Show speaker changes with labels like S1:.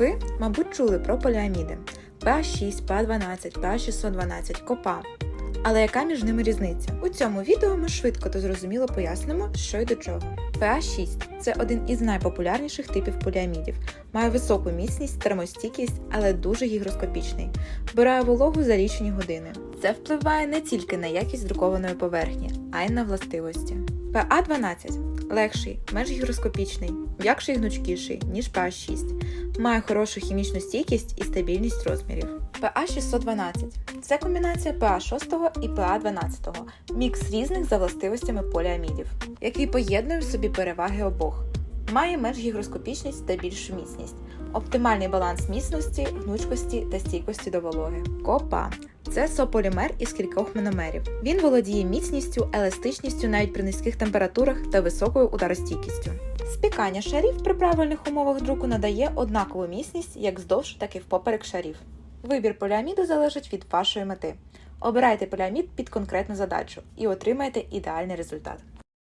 S1: Ви, мабуть, чули про поліаміди PA6, PA12, PA612, КОПА. Але яка між ними різниця? У цьому відео ми швидко та зрозуміло пояснимо, що й до чого. PA6 – це один із найпопулярніших типів поліамідів. Має високу міцність, термостійкість, але дуже гігроскопічний. Вбирає вологу за лічені години. Це впливає не тільки на якість друкованої поверхні, а й на властивості. PA12 легший, менш гігроскопічний, м'якший і гнучкіший, ніж ПА6, Має хорошу хімічну стійкість і стабільність розмірів. ПА612 це комбінація ПА6 і ПА12, мікс різних за властивостями поліамідів, який поєднує в собі переваги обох. Має менш гігроскопічність та більшу міцність, оптимальний баланс міцності, гнучкості та стійкості до вологи. Копа це сополімер із кількох мономерів. Він володіє міцністю, еластичністю навіть при низьких температурах та високою ударостійкістю. Спікання шарів при правильних умовах друку надає однакову міцність як вздовж, так і впоперек шарів. Вибір поліаміду залежить від вашої мети. Обирайте поліамід під конкретну задачу і отримаєте ідеальний результат.